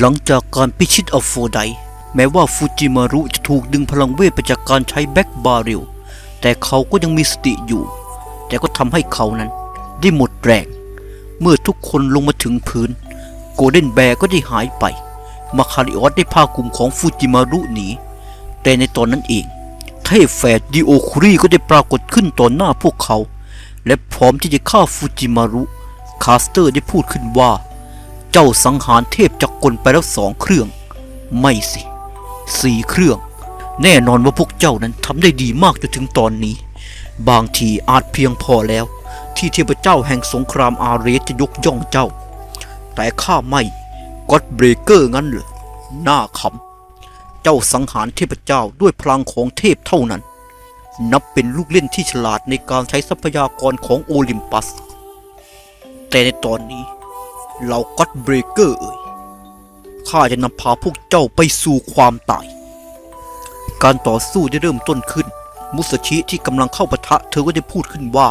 หลังจากการพิชิตอัลโฟไดแม้ว่าฟูจิมารุจะถูกดึงพลังเวทไปจากการใช้แบ็กบาริลแต่เขาก็ยังมีสติอยู่ แต่ก็ทำให้เขานั้น ได้หมดแรงเมื่อทุกคนลงมาถึงพื้น โกลเด้นแบร์ก็ได้หายไป มาคาริออสได้พากลุ่มของฟูจิมารุหนี แต่ในตอนนั้นเอง เทพแฝดดิโอคุริก็ได้ปรากฏขึ้นต่อหน้าพวกเขา และพร้อมที่จะฆ่าฟูจิมารุ คาสเตอร์ได้พูดขึ้นว่า เจ้าสังหารเทพจักรกลไปแล้วสองเครื่อง ไม่สิสี่เครื่อง แน่นอนว่าพวกเจ้านั้นทำได้ดีมากจนถึงตอนนี้ บางทีอาจเพียงพอแล้ว ที่เทพเจ้าแห่งสงครามอาเรสจะยกย่องเจ้า แต่ข้าไม่ก็อดเบรเกอร์งั้นเหรอหน้าขำเจ้าสังหารเทพเจ้าด้วยพลังของเทพเท่านั้น นับเป็นลูกเล่นที่ฉลาดในการใช้ทรัพยากรของโอลิมปัส แต่ในตอนนี้ เราก็อดเบรเกอร์เอ่ยข้าจะนำพาพวกเจ้าไปสู่ความตาย การต่อสู้ได้เริ่มต้นขึ้น มุสชิที่กำลังเข้าปะทะเธอก็ได้พูดขึ้นว่า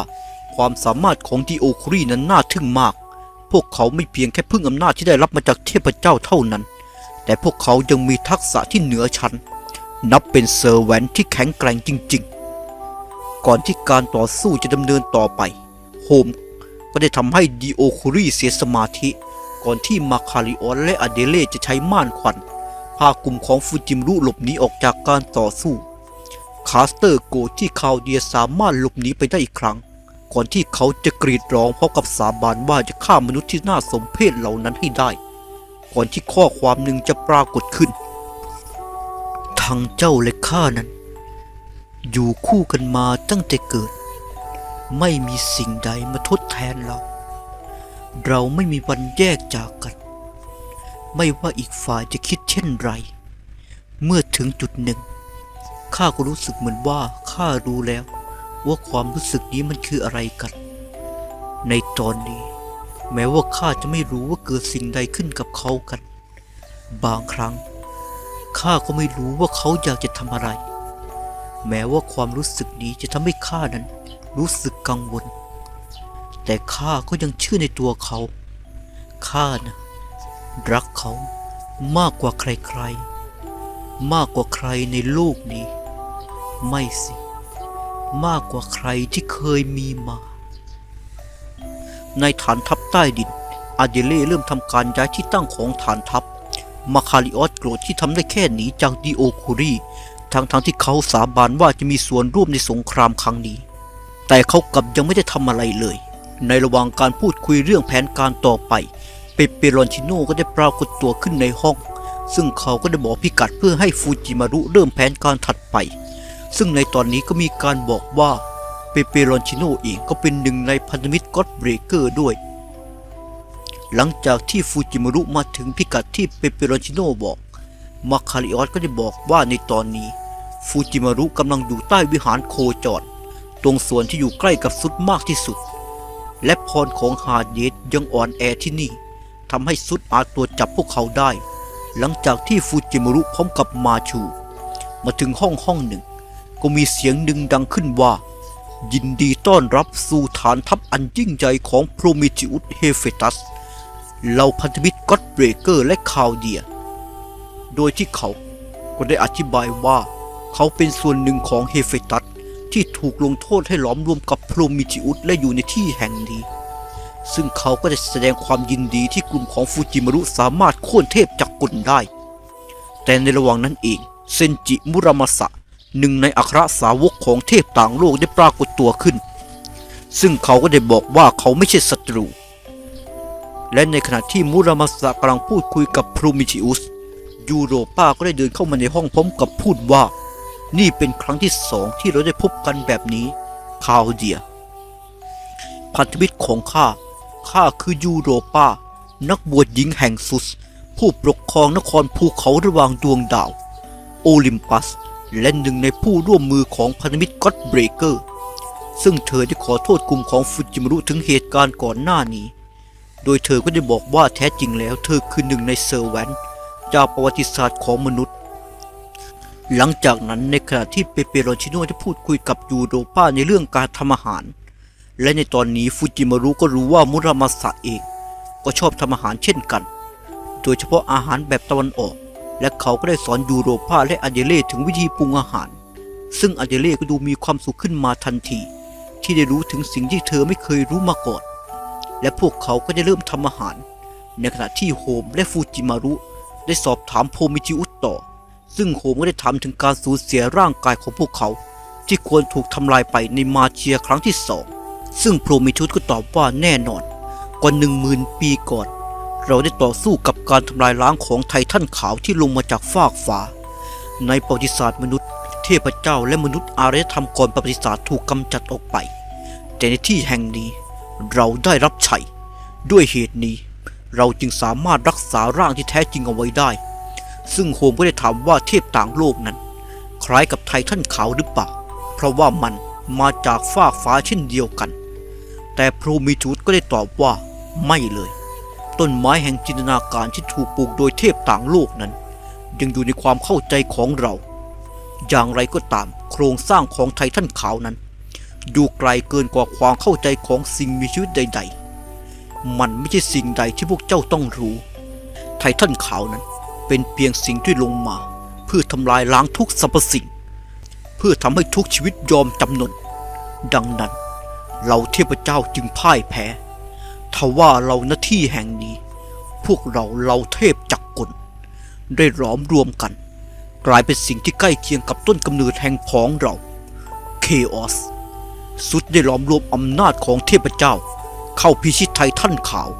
ความสามารถของดีโอคุรีนั้นน่าทึ่งมาก พวกเขาไม่เพียงแค่พึ่งอำนาจที่ได้รับมาจากเทพเจ้าเท่านั้น แต่พวกเขายังมีทักษะที่เหนือชั้น นับเป็นเซอร์แวนที่แข็งแกร่งจริง ๆ ก่อนที่การต่อสู้จะดำเนินต่อไป โฮม ก็ได้ทำให้ดีโอคุรีเสียสมาธิ ก่อนที่มาคาริออนและอเดเล่จะใช้ม่านควันพากลุ่มของฟูจิมรุหลบหนีออกจากการต่อสู้ คาสเตอร์โกที่คาวเดียสามารถหลบหนีไปได้อีกครั้ง ก่อนที่เขาจะกรีดร้องพร้อมกับสาบานว่าจะฆ่ามนุษย์ที่น่าสมเพชเหล่านั้นให้ได้ ก่อนที่ข้อความหนึ่งจะปรากฏขึ้น ทั้งเจ้าและข้านั้น อยู่คู่กันมาตั้งแต่เกิด ไม่มีสิ่งใดมาทดแทนเรา เราไม่มีวันแยกจากกัน ไม่ว่าอีกฝ่ายจะคิดเช่นไร เมื่อถึงจุดหนึ่ง ข้าก็รู้สึกเหมือนว่าข้ารู้แล้ว ว่าความรู้สึกนี้มันคืออะไรกัน ในตอนนี้ แม้ว่าข้าจะไม่รู้ว่าเกิดสิ่งใดขึ้นกับเขากัน บางครั้ง ข้าก็ไม่รู้ว่าเขาอยากจะทำอะไร แม้ว่าความรู้สึกนี้จะทำให้ข้านั้น รู้สึกกังวล แต่ข้าก็ยังเชื่อในตัวเขา ข้านะรักเขามากกว่าใครๆ มากกว่าใครในโลกนี้ ไม่สิ มากกว่าใครที่เคยมีมา ในฐานทัพใต้ดิน อาเดเล่เริ่มทำการย้ายที่ตั้งของฐานทัพ มาคาริออสโกรธที่ทำได้แค่หนีจากดิโอคูรีทั้งๆทที่เขาสาบานว่าจะมีส่วนร่วมในสงครามครั้งนี้ แต่เขากลับยังไม่ได้ทำอะไรเลย ในระหว่างการพูดคุยเรื่องแผนการต่อไป เปเปรอนชิโน่ก็ได้ปรากฏตัวขึ้นในห้อง ซึ่งเขาก็ได้บอกพิกัดเพื่อให้ฟูจิมารุเริ่มแผนการถัดไป ซึ่งในตอนนี้ก็มีการบอกว่าเปเปรอนชิโน่เองก็เป็นหนึ่งในพันธมิตรก็อดเบรเกอร์ด้วย หลังจากที่ฟูจิมารุมาถึงพิกัดที่เปเปรอนชิโน่บอกมาคาริออสก็ได้บอกว่าในตอนนี้ ฟูจิมารุกำลังอยู่ใต้วิหารโคจร ตรงส่วนที่อยู่ใกล้กับสุดมากที่สุด และพรของฮาเดยังอ่อนแอที่นี่ทำให้สุดอาจตัวจับพวกเขาได้ หลังจากที่ฟูจิมารุพร้อมกับมาชู มาถึงห้องห้องหนึ่ง ก็มีเสียงหนึ่งดังขึ้นว่า ยินดีต้อนรับสู่ฐานทัพอันยิ่งใหญ่ของโพรมิจิอุสเฮเฟตัสเหล่าพันธมิตรก็อดเบรเกอร์และคาวเดีย โดยที่เขาก็ได้อธิบายว่าเขาเป็นส่วนหนึ่งของเฮเฟตัส ที่ถูกลงโทษให้หลอมรวมกับพรมิจิอุสและอยู่ในที่แห่งนี้ ซึ่งเขาก็ได้แสดงความยินดีที่กลุ่มของฟูจิมารุสามารถโค่นเทพจักรกลได้ แต่ในระหว่างนั้นเองเซนจิมุรามะสะหนึ่งในอัครสาวกของเทพต่างโลกได้ปรากฏตัวขึ้น ซึ่งเขาก็ได้บอกว่าเขาไม่ใช่ศัตรู และในขณะที่มุรามะสะกำลังพูดคุยกับพรูมิชิอุส ยูโรป้าก็ได้เดินเข้ามาในห้องพร้อมกับพูดว่า นี่เป็นครั้งที่สองที่เราได้พบกันแบบนี้คาวเดีย พันธมิตรของข้า ข้าคือยูโรปา นักบวชหญิงแห่งซุส ผู้ปกครองนครภูเขาระหว่างดวงดาว โอลิมปัส และหนึ่งในผู้ร่วมมือของพันธมิตรก็อดเบรเกอร์ ซึ่งเธอได้ขอโทษกลุ่มของฟูจิมารุถึงเหตุการณ์ก่อนหน้านี้ โดยเธอก็ได้บอกว่าแท้จริงแล้ว เธอคือหนึ่งในเซอร์แวนจากประวัติศาสตร์ของมนุษย์ หลังจากนั้นในขณะที่เปเปโรชิโน่ได้พูดคุยกับยูโรป้าในเรื่องการทำอาหาร และในตอนนี้ฟูจิมารุก็รู้ว่ามุรามาสะเองก็ชอบทำอาหารเช่นกัน โดยเฉพาะอาหารแบบตะวันออก และเขาก็ได้สอนยูโรปาและอาเดเล่ถึงวิธีปรุงอาหาร ซึ่งอาเดเล่ก็ดูมีความสุขขึ้นมาทันที ที่ได้รู้ถึงสิ่งที่เธอไม่เคยรู้มาก่อน และพวกเขาก็ได้เริ่มทำอาหาร ในขณะที่โฮมและฟูจิมารุได้สอบถามโพมิจิอุสต่อ ซึ่งโฮมก็ได้ถามถึงการสูญเสียร่างกายของพวกเขา ที่ควรถูกทำลายไปในมาเชียครั้งที่สองซึ่งโพมิจิอุสก็ตอบว่าแน่นอน กว่าหนึ่งหมื่นปีก่อน เราได้ต่อสู้กับการทำลายล้างของไททันขาวที่ลงมาจากฟากฟ้า ในประวัติศาสตร์มนุษย์ เทพเจ้าและมนุษย์อารยธรรมก่อนประวัติศาสตร์ถูกกำจัดออกไป แต่ในที่แห่งนี้เราได้รับชัยด้วยเหตุนี้ เราจึงสามารถรักษาร่างที่แท้จริงเอาไว้ได้ ซึ่งโฮมก็ได้ถามว่าเทพต่างโลกนั้น คล้ายกับไททันขาวหรือเปล่า เพราะว่ามันมาจากฟากฟ้าเช่นเดียวกัน แต่พรมิทูสก็ได้ตอบว่าไม่เลย ต้นไม้แห่งจินตนาการที่ถูกปลูกโดยเทพต่างโลกนั้น ยังอยู่ในความเข้าใจของเรา อย่างไรก็ตามโครงสร้างของไททันขาวนั้น ดูไกลเกินกว่าความเข้าใจของสิ่งมีชีวิตใด ๆ มันไม่ใช่สิ่งใดที่พวกเจ้าต้องรู้ ไททันขาวนั้น เป็นเพียงสิ่งที่ลงมา เพื่อทำลายล้างทุกสรรพสิ่ง เพื่อทำให้ทุกชีวิตยอมจำนน ดังนั้น เราเทพเจ้าจึงพ่ายแพ้ทว่าเราหน้าที่แห่งนี้ พวกเราเราเทพจักรกลได้หลอมรวมกัน กลายเป็นสิ่งที่ใกล้เคียงกับต้นกำเนิดแห่งผองเราเคออสสุดได้หลอมรวมอำนาจของเทพเจ้า เข้าพิชิตไททันขาว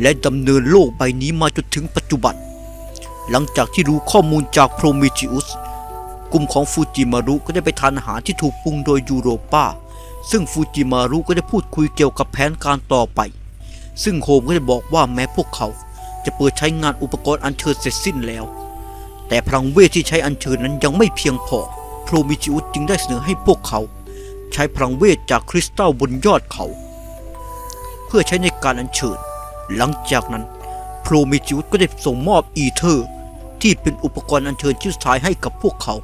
และดำเนินโลกใบนี้มาจนถึงปัจจุบัน หลังจากที่รู้ข้อมูลจากโพรเมธิอุสกลุ่มของฟูจิมารุก็ได้ไปทานอาหารที่ถูกปรุงโดยยูโรป้า ซึ่งฟูจิมารุก็ได้พูดคุยเกี่ยวกับแผนการต่อไป ซึ่งโฮมก็ได้บอกว่าแม้พวกเขาจะเปิดใช้งานอุปกรณ์อัญเชิญเสร็จสิ้นแล้ว แต่พลังเวทที่ใช้อัญเชิญนั้นยังไม่เพียงพอโพรมิจิอุสจึงได้เสนอให้พวกเขา ใช้พลังเวทจากคริสตัลบนยอดเขา เพื่อใช้ในการอัญเชิญ หลังจากนั้นโพรมิจิอุสก็ได้ส่งมอบอีเทอร์ ที่เป็นอุปกรณ์อัญเชิญชิ้นสุดท้ายให้กับพวกเขา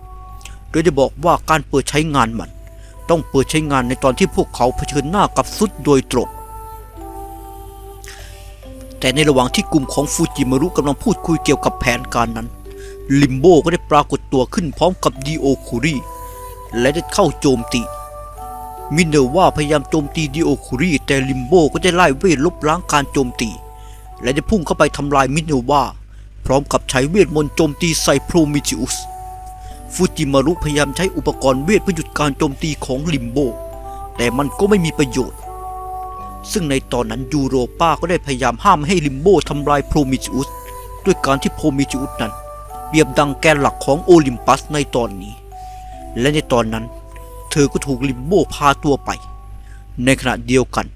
โดยได้บอกว่าการเปิดใช้งานมัน ต้องเปิดใช้งานในตอนที่พวกเขาเผชิญหน้ากับซุดโดยตรงแต่ในระหว่างที่กลุ่มของฟูจิมารุกำลังพูดคุยเกี่ยวกับแผนการนั้น ลิมโบก็ได้ปรากฏตัวขึ้นพร้อมกับดีโอคูรีและได้เข้าโจมตีมินเนอร์ว่าพยายามโจมตีดีโอคูรีแต่ลิมโบก็ได้ไล่เวทลบล้างการโจมตี และได้พุ่งเข้าไปทำลายมินเนอร์ว่า พร้อมกับใช้เวทมนต์โจมตีใส่โพรมิจิอุส ฟูจิมารุพยายามใช้อุปกรณ์เวทเพื่อหยุดการโจมตีของลิมโบ แต่มันก็ไม่มีประโยชน์ ซึ่งในตอนนั้นยูโรป้าก็ได้พยายามห้ามให้ลิมโบทำลายโพรมิจิอุสด้วยการที่โพรมิจิอุสนั้นเปรียบดังแกนหลักของโอลิมปัสในตอนนี้ และในตอนนั้น เธอก็ถูกลิมโบพาตัวไป ในขณะเดียวกัน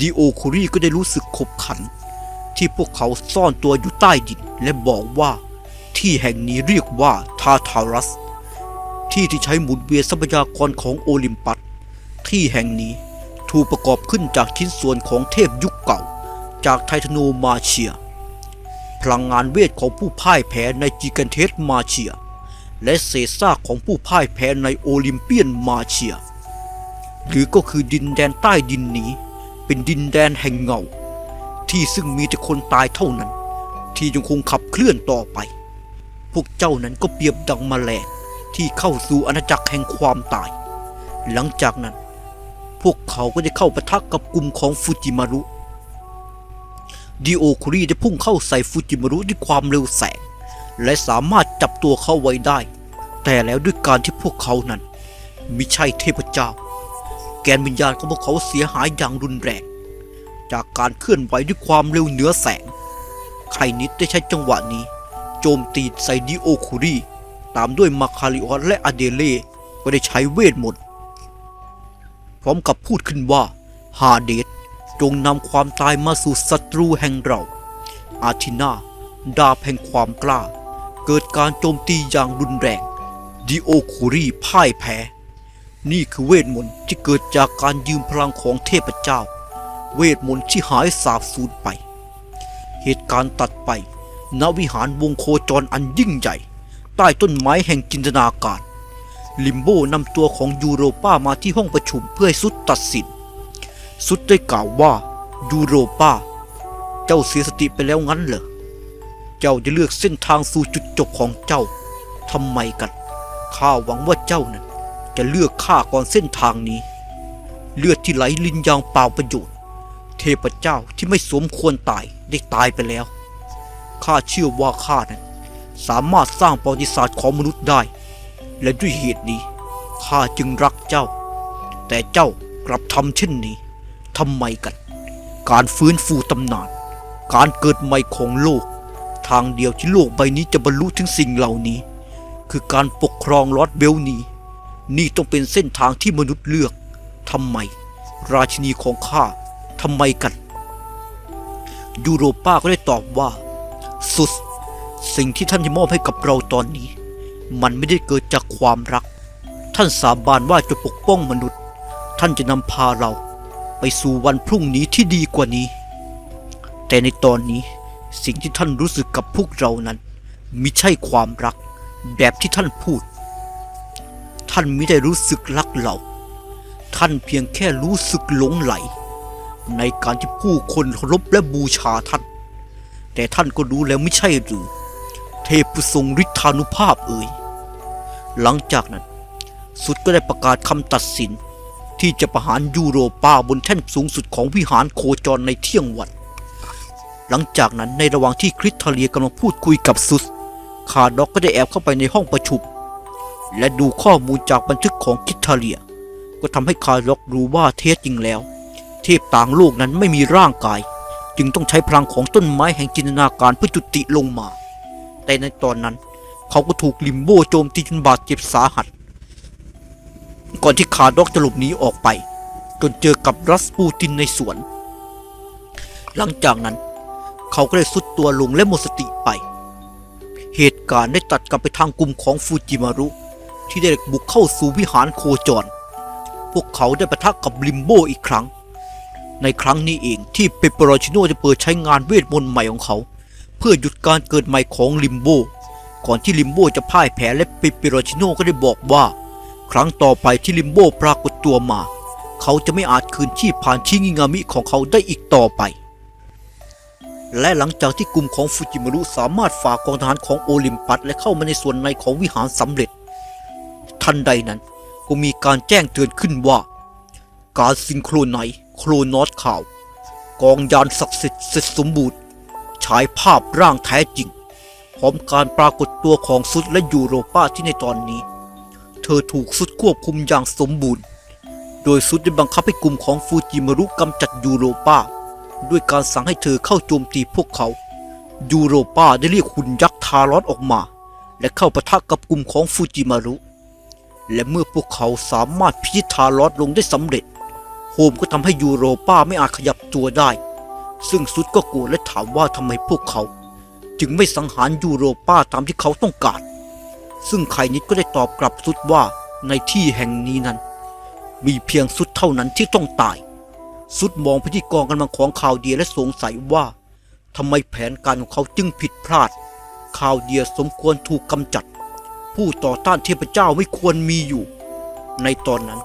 ดีโอคูรีก็ได้รู้สึกขบขัน ที่พวกเขาซ่อนตัวอยู่ใต้ดินและบอกว่าที่แห่งนี้เรียกว่าทาทารัส ที่ที่ใช้หมุนเวียนทรัพยากรของโอลิมปัส ที่แห่งนี้ถูกประกอบขึ้นจากชิ้นส่วนของเทพยุคเก่า จากไททโนมาเชีย พลังงานเวทของผู้พ่ายแพ้ในจิกันเทสมาเชีย และเศษซากของผู้พ่ายแพ้ในโอลิมเปียนมาเชีย หรือก็คือดินแดนใต้ดินนี้ เป็นดินแดนแห่งเงา ที่ซึ่งมีแต่คนตายเท่านั้น ที่ยังคงขับเคลื่อนต่อไป พวกเจ้านั้นก็เปรียบดังแมลงที่เข้าสู่อาณาจักรแห่งความตาย หลังจากนั้น พวกเขาก็ได้เข้าปะทะกับกลุ่มของฟูจิมารุดีโอคุรีได้พุ่งเข้าใส่ฟูจิมารุด้วยความเร็วแสง และสามารถจับตัวเขาไว้ได้ แต่แล้วด้วยการที่พวกเขานั้นมิใช่เทพเจ้า แกนวิญญาณของพวกเขาเสียหายอย่างรุนแรง จากการเคลื่อนไหวด้วยความเร็วเหนือแสง ใครนิดได้ใช้จังหวะนี้ โจมตีใส่ดิโอคูรีตามด้วยมาคาริออสและอเดเล่ก็ได้ใช้เวทมนต์พร้อมกับพูดขึ้นว่า ฮาเดสจงนำความตายมาสู่ศัตรูแห่งเรา อาทินาดาแห่งความกล้า เกิดการโจมตีอย่างรุนแรงดิโอคูรีพ่ายแพ้ นี่คือเวทมนต์ที่เกิดจากการยืมพลังของเทพเจ้า เวทมนต์ที่หายสาบสูญไป เหตุการณ์ตัดไปณวิหารวงโคจรอันยิ่งใหญ่ ใต้ต้นไม้แห่งจินตนาการ ลิมโบนำตัวของยูโรป้ามาที่ห้องประชุมเพื่อให้สุดตัดสิน สุดได้กล่าวว่ายูโรป้า เจ้าเสียสติไปแล้วงั้นเหรอ เจ้าจะเลือกเส้นทางสู่จุดจบของเจ้าทำไมกันข้าหวังว่าเจ้านั้น จะเลือกข้าก่อนเส้นทางนี้ เลือดที่ไหลลินยางเปล่าประโยชน์ เทพเจ้าที่ไม่สมควรตายได้ตายไปแล้ว ข้าเชื่อว่าข้านั้นสามารถสร้างประวัติศาสตร์ของมนุษย์ได้ และด้วยเหตุนี้ข้าจึงรักเจ้า แต่เจ้ากลับทำเช่นนี้ทำไมกัน การฟื้นฟูตำนาน การเกิดใหม่ของโลก ทางเดียวที่โลกใบนี้จะบรรลุถึงสิ่งเหล่านี้ คือการปกครองลอดเบลนี้นี่ต้องเป็นเส้นทางที่มนุษย์เลือกทำไม ราชินีของข้า ทำไมกัน ยูโรป้าก็ได้ตอบว่า สุด สิ่งที่ท่านจะมอบให้กับเราตอนนี้ มันไม่ได้เกิดจากความรัก ท่านสาบานว่าจะปกป้องมนุษย์ ท่านจะนำพาเรา ไปสู่วันพรุ่งนี้ที่ดีกว่านี้ แต่ในตอนนี้สิ่งที่ท่านรู้สึกกับพวกเรานั้นมิใช่ความรัก แบบที่ท่านพูด ท่านไม่ได้รู้สึกรักเรา ท่านเพียงแค่รู้สึกหลงไหล ในการที่ผู้คนเคารพและบูชาท่าน แต่ท่านก็รู้แล้วไม่ใช่หรือ เทพผู้ทรงฤทธานุภาพเอ่ย หลังจากนั้น สุดก็ได้ประกาศคำตัดสิน ที่จะประหารยูโรปาบนแท่นสูงสุดของวิหารโคจรในเที่ยงวัน หลังจากนั้นในระหว่างที่คริสทาเลียกำลังพูดคุยกับซุส คาร์ด็อกก็ได้แอบเข้าไปในห้องประชุม และดูข้อมูลจากบันทึกของคริสทาเลีย ก็ทำให้คาร์ด็อกรู้ว่าเท็จจริงแล้ว เทพต่างโลกนั้นไม่มีร่างกาย จึงต้องใช้พลังของต้นไม้แห่งจินตนาการเพื่อจุติลงมา แต่ในตอนนั้น เขาก็ถูกลิมโบโจมตีจนบาดเจ็บสาหัส ก่อนที่คาร์ด็อกจะหลบหนีออกไป จนเจอกับรัสปูตินในสวน หลังจากนั้น เขาก็ได้สุดตัวลงและหมดสติไป เหตุการณ์ได้ตัดกลับไปทางกลุ่มของฟูจิมารุ ที่ได้บุกเข้าสู่วิหารโคจร พวกเขาได้ประทะกับลิมโบอีกครั้ง ในครั้งนี้เองที่เปปเปอโรชิโนจะเปิดใช้งานเวทมนต์ใหม่ของเขา เพื่อหยุดการเกิดใหม่ของลิมโบก่อนที่ลิมโบจะพ่ายแพ้และเปปเปอโรชิโนก็ได้บอกว่า ครั้งต่อไปที่ลิมโบปรากฏตัวมา เขาจะไม่อาจคืนชีพผ่านชิงิงามิของเขาได้อีกต่อไป และหลังจากที่กลุ่มของฟูจิมารุสามารถฝ่ากองทหารของโอลิมปัสและเข้ามาในส่วนในของวิหารสำเร็จ ทันใดนั้นก็มีการแจ้งเตือนขึ้นว่า การซิงโครไนซ์ ครนอสข่าว กองยานศักดิ์สิทธิ์เสร็จสมบูรณ์ฉายภาพร่างแท้จริง พร้อมการปรากฏตัวของซุดและยูโรป้าที่ในตอนนี้ เธอถูกซุดควบคุมอย่างสมบูรณ์ โดยซุดได้บังคับให้กลุ่มของฟูจิมารุกำจัดยูโรป้า ด้วยการสั่งให้เธอเข้าโจมตีพวกเขา ยูโรป้าได้เรียกหุ่นยักษ์ทารอสออกมา และเข้าปะทะกับกลุ่มของฟูจิมารุและเมื่อพวกเขาสามารถพิชิตทารอสลงได้สำเร็จ โฮมก็ทำให้ยูโรป้าไม่อาจขยับตัวได้ ซึ่งซุดก็โกรธและถามว่าทำไมพวกเขา จึงไม่สังหารยูโรป้าตามที่เขาต้องการ ซึ่งไคนิดก็ได้ตอบกลับซุดว่าในที่แห่งนี้นั้น มีเพียงซุดเท่านั้นที่ต้องตาย ซุดมองไปที่กองกำลังของข่าวเดียและสงสัยว่าทำไมแผนการของเขาจึงผิดพลาดข่าวเดียสมควรถูกกำจัด ผู้ต่อต้านเทพเจ้าไม่ควรมีอยู่ ในตอนนั้น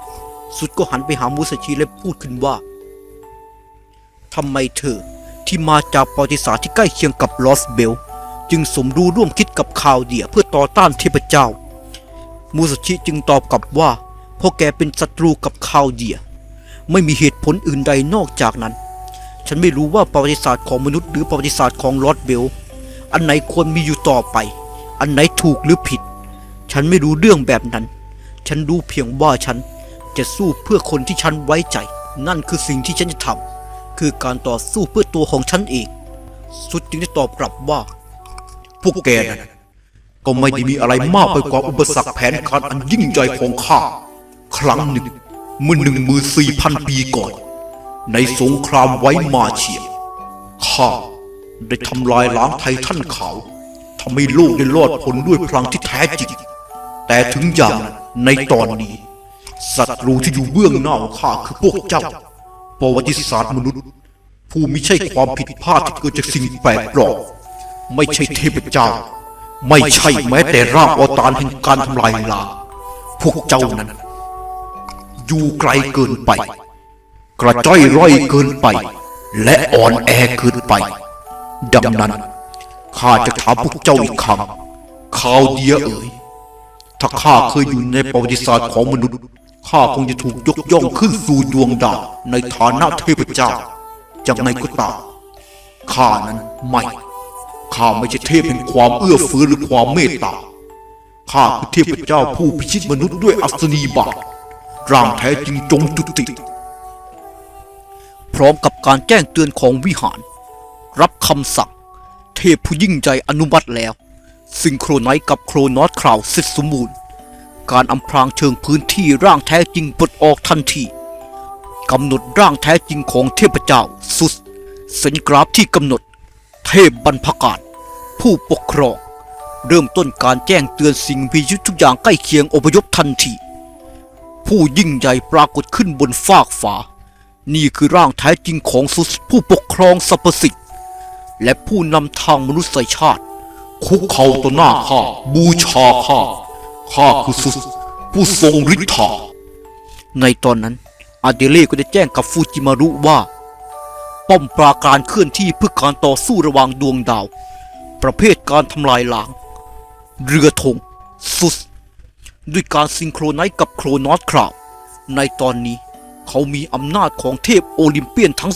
สุดก็หันไปหามูสชิและพูดขึ้นว่าทำไมเธอที่มาจากประวัติศาสตร์ที่ใกล้เคียงกับลอสเบล จึงสมรู้ร่วมคิดกับข่าวเดียเพื่อต่อต้านเทพเจ้า มูสชิจึงตอบกลับว่าเพราะแกเป็นศัตรูกับข่าวเดีย ไม่มีเหตุผลอื่นใดนอกจากนั้น ฉันไม่รู้ว่าประวัติศาสตร์ของมนุษย์หรือประวัติศาสตร์ของลอสเบล อันไหนควรมีอยู่ต่อไป อันไหนถูกหรือผิด ฉันไม่รู้เรื่องแบบนั้น ฉันรู้เพียงว่าฉัน จะสู้เพื่อคนที่ฉันไว้ใจ นั่นคือสิ่งที่ฉันจะทำคือการต่อสู้เพื่อตัวของฉันเองสุดจึงได้ตอบกลับว่า พวกแกนั้นก็ไม่ได้มีอะไรมากไปกว่าอุปสรรคแผนการอันยิ่งใหญ่ของข้า ครั้งหนึ่งเมื่อหนึ่งมือสี่พันปีก่อน ในสงครามไว้มาเชียข้าได้ทำลายล้างไททันเขาทำให้โลกได้รอดพ้นด้วยพลังที่แท้จริง แต่ถึงอย่างนั้นในตอนนี้ ศัตรูที่อยู่เบื้องหน้าข้าคือพวกเจ้า ประวัติศาสตร์มนุษย์ ผู้ไม่ใช่ความผิดพลาดที่เกิดจากสิ่งแปลกปลอมไม่ใช่เทพเจ้า ไม่ใช่แม้แต่ร่างอวตารแห่งการทำลายล้างพวกเจ้านั้น อยู่ไกลเกินไป กระจ้อยร่อยเกินไป และอ่อนแอเกินไป ดังนั้นข้าจะถามพวกเจ้าอีกครั้งข่าวเดียเอ๋ยถ้าข้าเคยอยู่ในประวัติศาสตร์ของมนุษย์ ข้าคงจะถูกยกย่องขึ้นสู่ดวงดาวในฐานะเทพเจ้าอย่างไงก็ตามข้านั้นไม่ข้าไม่ใช่เทพแห่งความเอื้อเฟื้อหรือความเมตตาข้าคือเทพเจ้าผู้พิชิตมนุษย์ด้วยอัศนีบาตร่างแท้จริงจงจุติ พร้อมกับการแจ้งเตือนของวิหาร รับคำสั่ง เทพผู้ยิ่งใหญ่อนุมัติแล้ว ซิงโครไนซ์กับโครนอสคราวเสร็จสมบูรณ์ การอำพรางเชิงพื้นที่ร่างแท้จริงปลดออกทันทีกำหนดร่างแท้จริงของเทพเจ้าสุดเส้นกราฟที่กำหนด เทพบรรพกาศผู้ปกครอง เริ่มต้นการแจ้งเตือนสิ่งมีชีวิตทุกอย่างใกล้เคียงอพยพทันที ผู้ยิ่งใหญ่ปรากฏขึ้นบนฟากฟ้านี่คือร่างแท้จริงของสุสผู้ปกครองสรรพสิ่งและผู้นำทางมนุษยชาติคุกเข่าต่อหน้าข้าบูชาข้า ข้าคือสุสผู้ทรงฤทธาในตอนนั้นอาเดเล่ก็ได้แจ้งกับฟูจิมารุว่า ป้อมปราการเคลื่อนที่เพื่อการต่อสู้ระหว่างดวงดาว ประเภทการทำลายล้าง เรือธงสุส ด้วยการซิงโครไนซ์กับโครนอสคราว ในตอนนี้เขามีอำนาจของเทพโอลิมเปียนทั้ง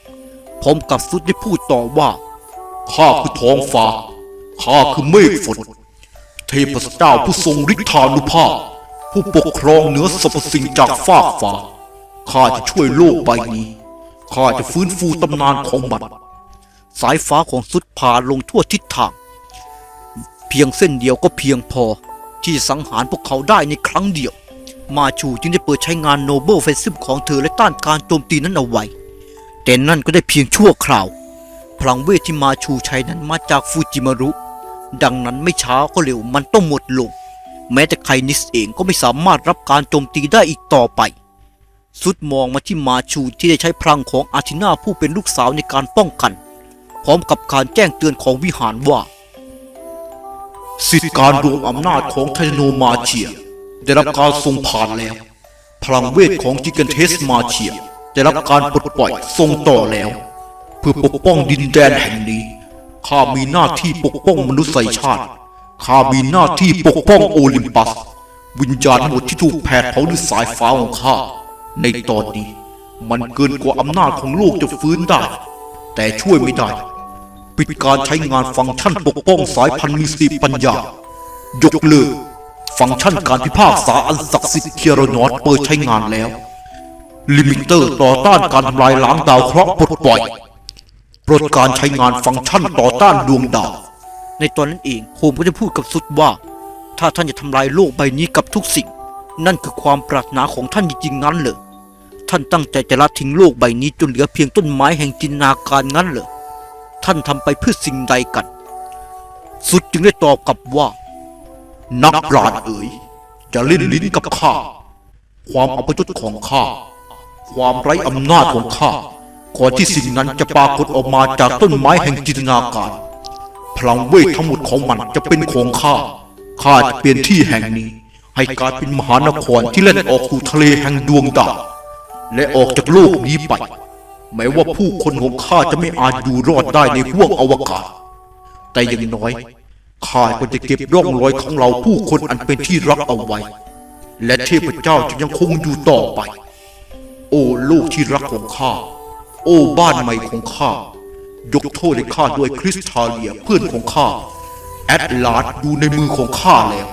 12 พร้อมกับซุดได้พูดต่อว่า ข้าคือท้องฟ้า ข้าคือเมฆฝน เทพเจ้าผู้ทรงฤทธานุภาพ ผู้ปกครองเหนือสรรพสิ่งจากฟากฟ้าข้าจะช่วยโลกใบนี้ข้าจะฟื้นฟูตำนานของมันสายฟ้าของซุดพาลงทั่วทิศทาง เพียงเส้นเดียวก็เพียงพอ ที่จะสังหารพวกเขาได้ในครั้งเดียว มาชูจึงได้เปิดใช้งานโนเบิลเฟซิมของเธอและต้านการโจมตีนั้นเอาไว้ แต่นั่นก็ได้เพียงชั่วคราว พลังเวทที่มาชูใช้นั้นมาจากฟูจิมารุ ดังนั้นไม่ช้าก็เร็วมันต้องหมดลง แม้แต่ไคนิสเองก็ไม่สามารถรับการโจมตีได้อีกต่อไป สุดมองมาที่มาชูที่ได้ใช้พลังของอาทินาผู้เป็นลูกสาวในการป้องกัน พร้อมกับการแจ้งเตือนของวิหารว่า สิทธิการรวมอำนาจของไทโนมาเชีย ได้รับการทรงผ่านแล้ว พลังเวทของจิกันเทสมาเชีย ได้รับการปลดปล่อยทรงต่อแล้ว เพื่อปกป้องดินแดนแห่งนี้ ข้ามีหน้าที่ปกป้องมนุษยชาติ ข้ามีหน้าที่ปกป้องโอลิมปัส วิญญาณหมดที่ถูกแผดเผาด้วยสายฟ้าของข้า ในตอนนี้ มันเกินกว่าอำนาจของโลกจะฟื้นได้ แต่ช่วยไม่ได้ ปิดการใช้งานฟังก์ชันปกป้องสายพันธุ์มีสติปัญญา ยกเลิกฟังก์ชันการพิพากษาอันศักดิ์สิทธิ์เคียรนอตเปิดใช้งานแล้ว ลิมิเตอร์ต่อต้านการทำลายล้างดาวเคราะห์ปลดปล่อย ปลดการใช้งานฟังก์ชันต่อต้านดวงดาว ในตอนนั้นเองโฮมก็จะพูดกับสุดว่า ถ้าท่านจะทำลายโลกใบนี้กับทุกสิ่ง นั่นคือความปรารถนาของท่านจริงๆงั้นเหรอท่านตั้งใจจะละทิ้งโลกใบนี้จนเหลือเพียงต้นไม้แห่งจินนาการงั้นเหรอท่านทำไปเพื่อสิ่งใดกัน สุดจึงได้ตอบกลับว่า นักปราชญ์เอ๋ยจะเล่นลิ้นกับข้า ความอัปยศของข้า ความไร้อำนาจของข้า ก่อนที่สิ่งนั้นจะปรากฏออกมาจากต้นไม้แห่งจินตนาการ พลังเวททั้งหมดของมันจะเป็นของข้า ข้าจะเปลี่ยนที่แห่งนี้ ให้กลายเป็นมหานครที่เล่นออกสู่ทะเลแห่งดวงดาวและออกจากโลกนี้ไปแม้ว่าผู้คนของข้าจะไม่อาจอยู่รอดได้ในห้วงอวกาศ แต่อย่างน้อยข้าก็จะเก็บร่องรอยของเราผู้คนอันเป็นที่รักเอาไว้ และเทพเจ้าจะยังคงอยู่ต่อไป โอ้ลูกที่รักของข้า โอ้บ้านใหม่ของข้ายกโทษให้ข้าด้วยคริสทาเลียเพื่อนของข้าแอดลาสอยู่ในมือของข้าแล้ว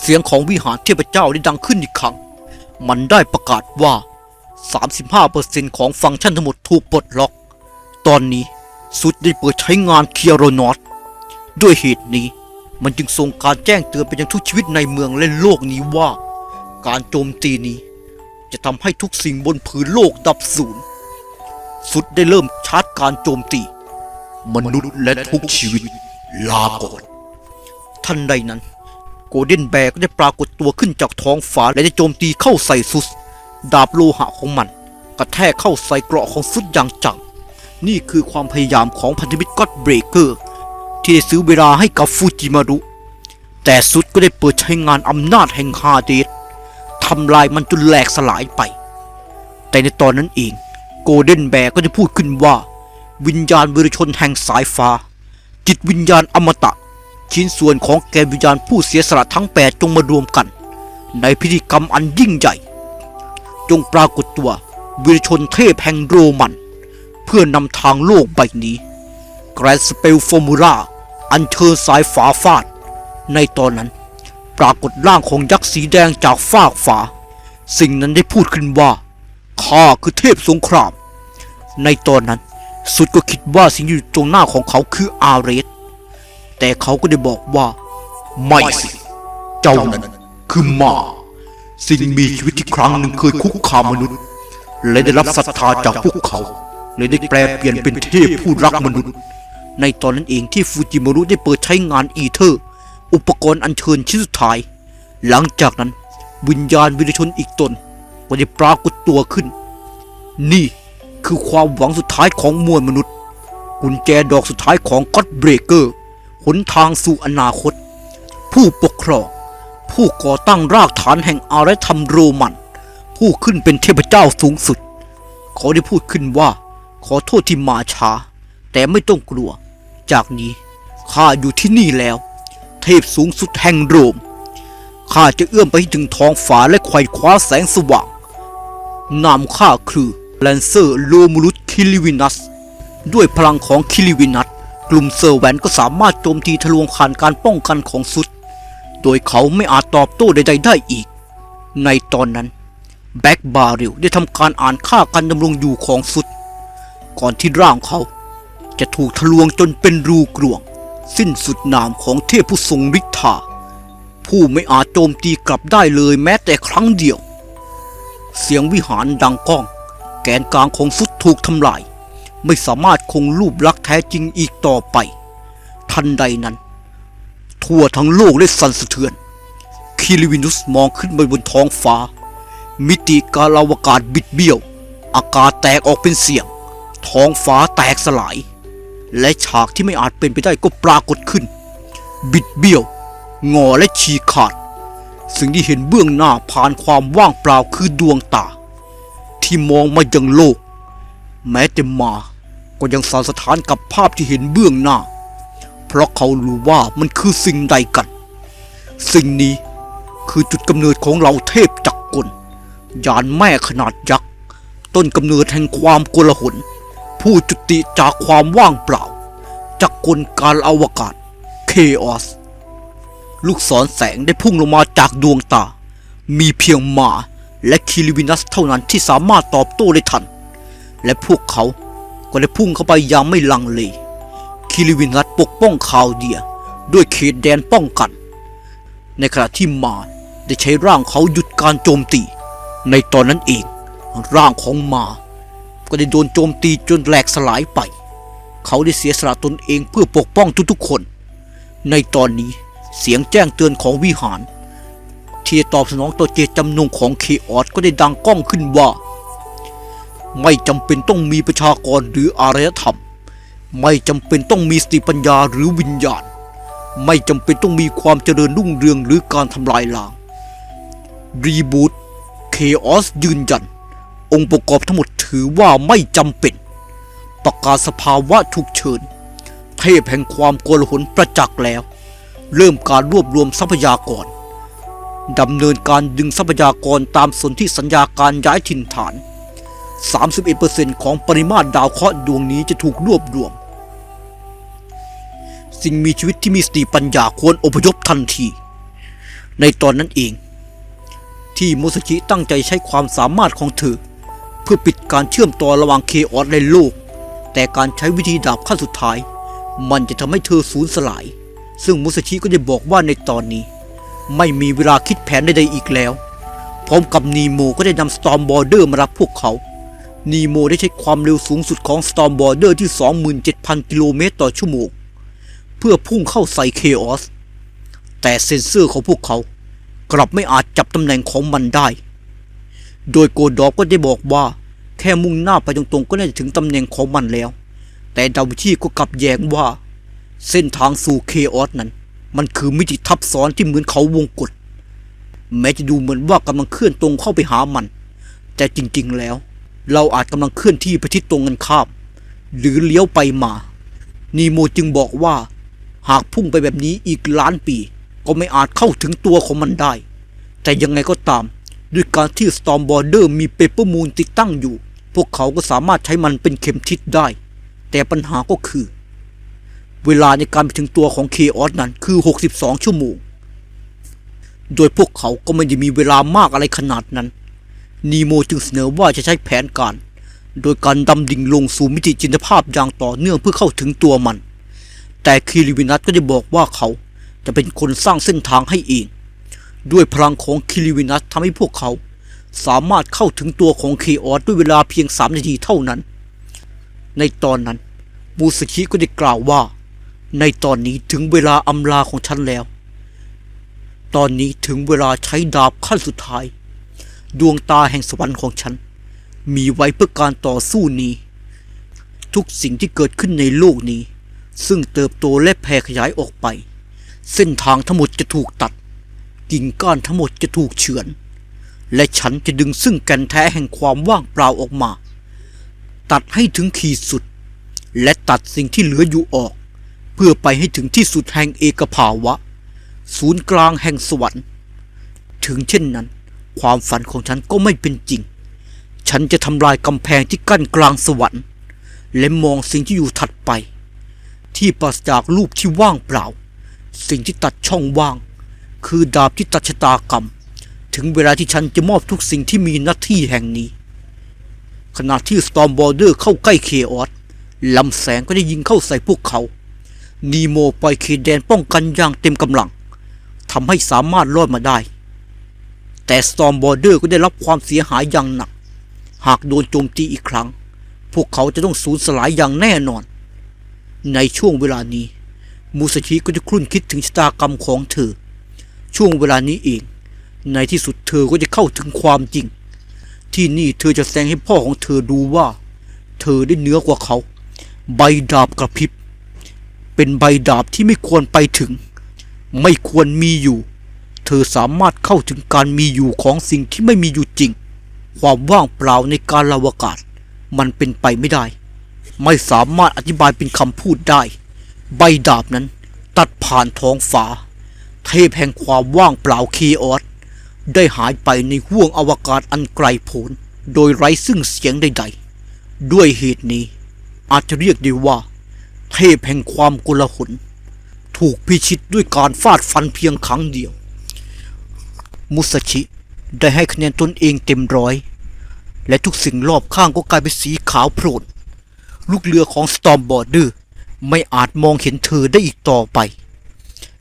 เสียงของวิหารเทพเจ้าได้ดังขึ้นอีกครั้ง มันได้ประกาศว่า 35%ของฟังก์ชันทั้งหมดถูกปลดล็อก ตอนนี้สุดได้เปิดใช้งานเคียโรนอตด้วยเหตุนี้มันจึงส่งการแจ้งเตือนไปยังทุกชีวิตในเมืองและโลกนี้ว่า การโจมตีนี้ จะทำให้ทุกสิ่งบนผืนโลกดับสูญ สุดได้เริ่มชาร์จการโจมตี มนุษย์และทุกชีวิต ลาก่อนทันใดนั้น โกลเด้นแบร์ก็ได้ปรากฏตัวขึ้นจากท้องฟ้าและได้โจมตีเข้าใส่ซุส ดาบโลหะของมัน กระแทกเข้าใส่เกราะของซุดอย่างจัง นี่คือความพยายามของพันธมิตรก็อดเบรเกอร์ ที่ได้ซื้อเวลาให้กับฟูจิมารุ แต่ซุดก็ได้เปิดใช้งานอำนาจแห่งฮาเดสทำลายมันจนแหลกสลายไป แต่ในตอนนั้นเอง โกลเด้นแบร์ก็จะพูดขึ้นว่า วิญญาณวิรชนแห่งสายฟ้า จิตวิญญาณอมตะ ชิ้นส่วนของแกนวิญญาณผู้เสียสละทั้งแปดจงมารวมกัน ในพิธีกรรมอันยิ่งใหญ่ จงปรากฏตัววิรชนเทพแห่งโรมัน เพื่อนำทางโลกใบนี้แกรนสเปลฟอร์มูล่าอันเชิญสายฝาฟาด ในตอนนั้น ปรากฏร่างของยักษ์สีแดงจากฟากฝา สิ่งนั้นได้พูดขึ้นว่า ข้าคือเทพสงคราม ในตอนนั้น สุดก็คิดว่าสิ่งอยู่ตรงหน้าของเขาคืออาเรส แต่เขาก็ได้บอกว่า ไม่สิ เจ้านั้นคือหมาสิ่งมีชีวิตที่ครั้งหนึ่งเคยคุกคามมนุษย์ และได้รับศรัทธาจากพวกเขาเลยได้แปลเปลี่ยนเป็นเทพผู้รักมนุษย์ ในตอนนั้นเองที่ฟูจิมารุได้เปิดใช้งานอีเทอร์ อุปกรณ์อัญเชิญชิ้นสุดท้าย หลังจากนั้นวิญญาณวิรชนอีกตนก็ได้ปรากฏตัวขึ้น นี่คือความหวังสุดท้ายของมวลมนุษย์ กุญแจดอกสุดท้ายของก็ d เบรเกอร์หนทางสู่อนาคต ผู้ปกครอง ผู้ก่อตั้งรากฐานแห่งอารยธรรมโรมัน ผู้ขึ้นเป็นเทพเจ้าสูงสุด เขาได้พูดขึ้นว่า ขอโทษที่มาช้า แต่ไม่ต้องกลัว จากนี้ข้าอยู่ที่นี่แล้ว เทพสูงสุดแห่งโรมข้าจะเอื้อมไปถึงท้องฟ้าและไขว่คว้าแสงสว่าง นามข้าคือ แลนเซอร์โลมูลุสคิลิวินัส ด้วยพลังของคิลิวินัส กลุ่มเซอร์แวนก็สามารถโจมตีทะลวงผ่านการป้องกันของสุด โดยเขาไม่อาจตอบโต้ใดๆได้อีก ในตอนนั้น แบ็กบาริลได้ทำการอ่านค่าการดำรงอยู่ของสุด ก่อนที่ร่างเขา จะถูกทะลวงจนเป็นรูกรวง สิ้นสุดนามของเทพผู้ทรงฤทธาผู้ไม่อาจโจมตีกลับได้เลยแม้แต่ครั้งเดียว เสียงวิหารดังก้อง แกนกลางของสุดถูกทำลาย ไม่สามารถคงรูปลักษณ์แท้จริงอีกต่อไป ทันใดนั้น ทั่วทั้งโลกได้สั่นสะเทือน คิริวินุสมองขึ้นไปบนท้องฟ้า มิติการอวกาศบิดเบี้ยว อากาศแตกออกเป็นเสียง ท้องฟ้าแตกสลาย และฉากที่ไม่อาจเป็นไปได้ก็ปรากฏขึ้น บิดเบี้ยว งอและฉีกขาด สิ่งที่เห็นเบื้องหน้าผ่านความว่างเปล่าคือดวงตา ที่มองมายังโลก แม้แต่หมา ก็ยังสานสถานกับภาพที่เห็นเบื้องหน้า เพราะเขารู้ว่ามันคือสิ่งใดกัน สิ่งนี้คือจุดกำเนิดของเราเทพจักรกลยานแม่ขนาดยักษ์ ต้นกำเนิดแห่งความโกลาหลผู้จุติจากความว่างเปล่า จากกลการอวกาศเคออสลูกศรแสงได้พุ่งลงมาจากดวงตา มีเพียงหมา และคิริวินัสเท่านั้นที่สามารถตอบโต้ได้ทัน และพวกเขาก็ได้พุ่งเข้าไปอยังไม่ลังเล คิริวินัสปกป้องคาวเดีย ด้วยเขตแดนป้องกัน ในขณะที่มาได้ใช้ร่างเขาหยุดการโจมตี ในตอนนั้นเองร่างของมา ก็ได้โดนโจมตีจนแหลกสลายไป เขาได้เสียสละตนเองเพื่อปกป้องทุกๆคน ในตอนนี้เสียงแจ้งเตือนของวิหาร ที่ตอบสนองต่อเจตจำนงของเคออสก็ได้ดังก้องขึ้นว่า ไม่จำเป็นต้องมีประชากรหรืออารยธรรม ไม่จำเป็นต้องมีสติปัญญาหรือวิญญาณ ไม่จำเป็นต้องมีความเจริญรุ่งเรืองหรือการทำลายล้าง รีบูตเคออสยืนยัน องค์ประกอบทั้งหมดถือว่าไม่จำเป็น ประกาศสภาวะฉุกเฉิน เทพแห่งความโกลาหลประจักษ์แล้ว เริ่มการรวบรวมทรัพยากร ดำเนินการดึงทรัพยากรตามสนธิสัญญาการย้ายถิ่นฐาน 31%ของปริมาตรดาวเคราะห์ดวงนี้จะถูกรวบรวม สิ่งมีชีวิตที่มีสติปัญญาควรอพยพทันที ในตอนนั้นเอง ที่โมสชิตั้งใจใช้ความสามารถของเธอ เพื่อปิดการเชื่อมต่อระหว่างเคออสและโลก แต่การใช้วิธีดาบขั้นสุดท้าย มันจะทำให้เธอสูญสลาย ซึ่งมุสชิก็ได้บอกว่าในตอนนี้ ไม่มีเวลาคิดแผนใดๆอีกแล้ว พร้อมกับนีโมก็ได้นำสตอมบอร์เดอร์มารับพวกเขา นีโมได้ใช้ความเร็วสูงสุดของสตอมบอร์เดอร์ที่ 27,000 กิโลเมตรต่อชั่วโมง เพื่อพุ่งเข้าใส่เคออส แต่เซนเซอร์ของพวกเขา กลับไม่อาจจับตำแหน่งของมันได้ โดยโกดอฟก็ได้บอกว่าแค่มุ่งหน้าไปตรงๆ ก็น่าจะถึงตำแหน่งของมันแล้ว แต่ดาวิชีก็กลับแย้งว่า เส้นทางสู่เคออสนั้น มันคือมิติทับซ้อนที่เหมือนเขาวงกฏแม้จะดูเหมือนว่ากำลังเคลื่อนตรงเข้าไปหามัน แต่จริงๆแล้ว เราอาจกำลังเคลื่อนที่ไปทิศตรงกันข้าม หรือเลี้ยวไปมา นีโมจึงบอกว่า หากพุ่งไปแบบนี้อีกล้านปี ก็ไม่อาจเข้าถึงตัวของมันได้ แต่ยังไงก็ตาม ด้วยการที่ Storm Border มีเปเปอร์มูนติดตั้งอยู่ พวกเขาก็สามารถใช้มันเป็นเข็มทิศได้ แต่ปัญหาก็คือ เวลาในการไปถึงตัวของเคออสนั้นคือ 62 ชั่วโมง โดยพวกเขาก็ไม่ได้มีเวลามากอะไรขนาดนั้น นีโมจึงเสนอว่าจะใช้แผนการ โดยการดำดิ่งลงสู่มิติจินตภาพอย่างต่อเนื่องเพื่อเข้าถึงตัวมัน แต่คิริวินัสก็ได้บอกว่าเขาจะเป็นคนสร้างเส้นทางให้เอง ด้วยพลังของคิริวินัสทำให้พวกเขา สามารถเข้าถึงตัวของเคออสด้วยเวลาเพียง3นาทีเท่านั้น ในตอนนั้น มูสคิก็ได้กล่าวว่า ในตอนนี้ถึงเวลาอำลาของฉันแล้ว ตอนนี้ถึงเวลาใช้ดาบขั้นสุดท้าย ดวงตาแห่งสวรรค์ของฉัน มีไว้เพื่อการต่อสู้นี้ ทุกสิ่งที่เกิดขึ้นในโลกนี้ ซึ่งเติบโตและแผ่ขยายออกไป เส้นทางทั้งหมดจะถูกตัด กิ่งก้านทั้งหมดจะถูกเฉือน และฉันจะดึงซึ่งแก่นแท้แห่งความว่างเปล่าออกมา ตัดให้ถึงขีดสุด และตัดสิ่งที่เหลืออยู่ออก พื่อไปให้ถึงที่สุดแห่งเอกภาวะ ศูนย์กลางแห่งสวรรค์ ถึงเช่นนั้น ความฝันของฉันก็ไม่เป็นจริง ฉันจะทำลายกำแพงที่กั้นกลางสวรรค์ และมองสิ่งที่อยู่ถัดไป ที่ปราศจากรูปที่ว่างเปล่า สิ่งที่ตัดช่องว่าง คือดาบที่ตัดชะตากรรม ถึงเวลาที่ฉันจะมอบทุกสิ่งที่มีหน้าที่แห่งนี้ ขณะที่ Storm Border เข้าใกล้เคออสลำแสงก็ได้ยิงเข้าใส่พวกเขา นีโมปล่อยเคแดนป้องกันอย่างเต็มกำลังทำให้สามารถรอดมาได้ แต่ Storm Border ก็ได้รับความเสียหายอย่างหนัก หากโดนโจมตีอีกครั้ง พวกเขาจะต้องสูญสลายอย่างแน่นอน ในช่วงเวลานี้ มูสชิก็จะครุ่นคิดถึงชะตากรรมของเธอ ช่วงเวลานี้เอง ในที่สุดเธอก็จะเข้าถึงความจริง ที่นี่เธอจะแสดงให้พ่อของเธอดูว่า เธอได้เหนือกว่าเขา ใบดาบกระพริบ เป็นใบดาบที่ไม่ควรไปถึง ไม่ควรมีอยู่ เธอสามารถเข้าถึงการมีอยู่ของสิ่งที่ไม่มีอยู่จริง ความว่างเปล่าในการลาวกาศ มันเป็นไปไม่ได้ ไม่สามารถอธิบายเป็นคำพูดได้ ใบดาบนั้นตัดผ่านท้องฟ้า เทพแห่งความว่างเปล่าเคออสได้หายไปในห้วงอวกาศอันไกลโพ้นโดยไร้ซึ่งเสียงใด ๆ ด้วยเหตุนี้อาจจะเรียกได้ว่า เทพแห่งความโกลาหลถูกพิชิตด้วยการฟาดฟันเพียงครั้งเดียว มุสชิได้ให้คะแนนตนเองเต็มร้อย และทุกสิ่งรอบข้างก็กลายเป็นสีขาวโพลนลูกเรือของสตอมบอร์เดอร์ไม่อาจมองเห็นเธอได้อีกต่อไป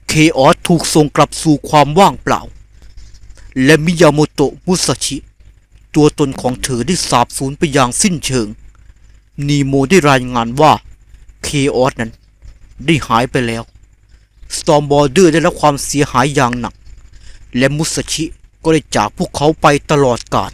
เคออสถูกส่งกลับสู่ความว่างเปล่า และมิยาโมโตะมุสชิ ตัวตนของเธอได้สาบสูญไปอย่างสิ้นเชิง นีโมได้รายงานว่า คออสนั้น ได้หายไปแล้วสตอมบอร์เดอร์ได้รับความเสียหายอย่างหนัก และมุสชิก็ได้จากพวกเขาไปตลอดกาล